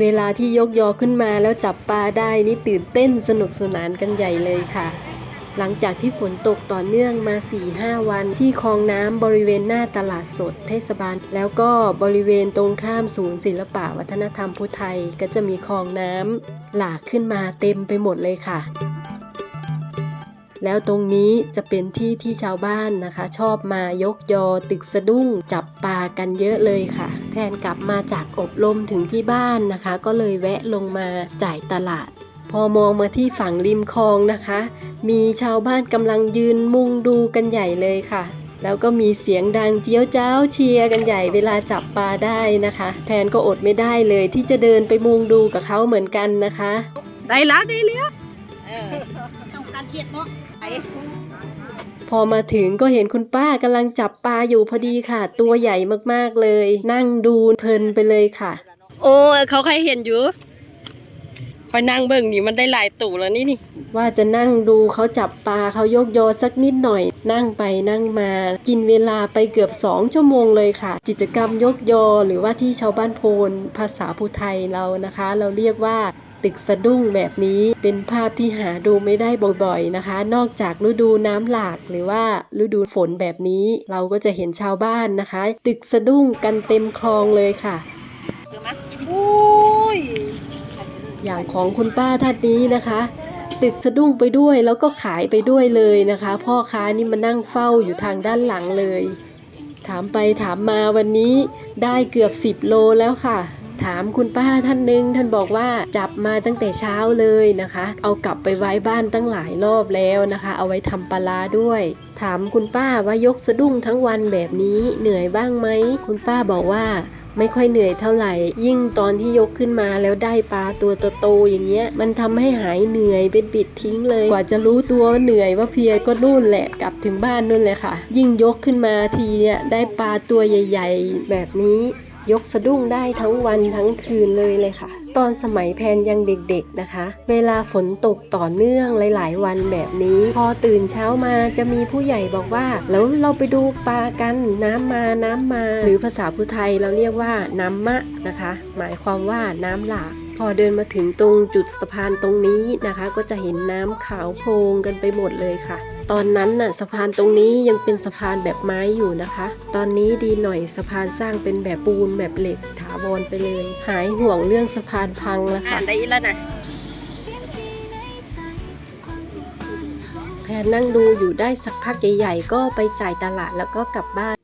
เวลาที่ยกยอขึ้นมาแล้วจับปลาได้นี่ตื่นเต้นสนุกสนานกันใหญ่เลยค่ะ หลังจากที่ฝนตกต่อเนื่องมา 4-5 วันที่คลองน้ำบริเวณหน้าตลาดสดเทศบาล แล้วก็บริเวณตรงข้ามศูนย์ศิลปะวัฒนธรรมพุทธไทย ก็จะมีคลองน้ำหลากขึ้นมาเต็มไปหมดเลยค่ะ แล้วตรงนี้จะเป็นที่ที่ชาวบ้านนะคะ ชอบมายกยอตึกสะดุ้ง จับปลากันเยอะเลยค่ะแฟนกลับมาจากอบรมถึงที่บ้านนะคะ ก็เลยแวะลงมาจ่ายตลาด พอมองมาที่ฝั่งริมคลองนะคะ มีชาวบ้านกำลังยืนมุงดูกันใหญ่เลยค่ะแล้วก็มีเสียงดังเจียวเจ้าเชียร์กันใหญ่เวลาจับปลาได้นะคะ แพนก็อดไม่ได้เลยที่จะเดินไปมุงดูกับเขาเหมือนกันนะคะ ได้แล้วได้แล้ว เกียดเนาะไอ้พอมาถึงก็เห็นคุณป้ากำลังจับปลาอยู่พอดีค่ะ ตัวใหญ่มากๆเลย นั่งดูเพลินไปเลยค่ะ โอ้เขาใครเห็นอยู่คอยนั่งเบิ่งนี่มันได้หลายตู่แล้วนี่นี่ว่าจะนั่งดูเขาจับปลาเขายกยอสักนิดหน่อย นั่งไปนั่งมา กินเวลาไปเกือบสองชั่วโมงเลยค่ะ กิจกรรมยกยอหรือว่าที่ชาวบ้านโพนภาษาภูไทยเรานะคะ เราเรียกว่า ตึกสะดุ้งแบบนี้เป็นภาพที่หาดูไม่ได้บ่อยๆนะคะ นอกจากฤดูน้ำหลากหรือว่าฤดูฝนแบบนี้ เราก็จะเห็นชาวบ้านนะคะ ตึกสะดุ้งกันเต็มคลองเลยค่ะเดี๋ยวมาอุ้ยอย่างของคุณป้าท่านนี้นะคะตึกสะดุ้งไปด้วยแล้วก็ขายไปด้วยเลยนะคะ พ่อค้านี่มานั่งเฝ้าอยู่ทางด้านหลังเลย ถามไปถามมาวันนี้ได้เกือบ 10 โลแล้วค่ะถามคุณป้าท่านหนึ่งท่านบอกว่าจับมาตั้งแต่เช้าเลยนะคะ เอากลับไปไว้บ้านตั้งหลายรอบแล้วนะคะ เอาไว้ทำปลาด้วย ถามคุณป้าว่ายกสะดุ้งทั้งวันแบบนี้เหนื่อยบ้างไหมคุณป้าบอกว่าไม่ค่อยเหนื่อยเท่าไหร่ ยิ่งตอนที่ยกขึ้นมาแล้วได้ปลาตัวโตๆอย่างเงี้ย มันทำให้หายเหนื่อยเป็นบิดทิ้งเลย กว่าจะรู้ตัวเหนื่อยว่าเพียก็นู่นแหละกลับถึงบ้านนู่นเลยค่ะ ยิ่งยกขึ้นมาทีเนี่ยได้ปลาตัวใหญ่ ๆ แบบนี้ ยกสะดุ้งได้ทั้งวันทั้งคืนเลยเลยค่ะ ตอนสมัยแพนยังเด็กๆนะคะ เวลาฝนตกต่อเนื่องหลาย ๆ วันแบบนี้ พอตื่นเช้ามาจะมีผู้ใหญ่บอกว่า แล้วเราไปดูปลากันน้ำมาน้ำมา หรือภาษาพูไทยเราเรียกว่าน้ำมะนะคะ หมายความว่าน้ำหลาก พอเดินมาถึงตรงจุดสะพานตรงนี้นะคะ ก็จะเห็นน้ำขาวโพลงกันไปหมดเลยค่ะ ตอนนั้นน่ะสะพานตรงนี้ยังเป็นสะพานแบบไม้อยู่นะคะ ตอนนี้ดีหน่อยสะพานสร้างเป็นแบบปูนแบบเหล็กถาวรไปเลย หายห่วงเรื่องสะพานพังแล้วอ่าค่ะนได้อีแล้วนะแพนนั่งดูอยู่ได้สักพักใหญ่ๆก็ไปจ่ายตลาดแล้วก็กลับบ้าน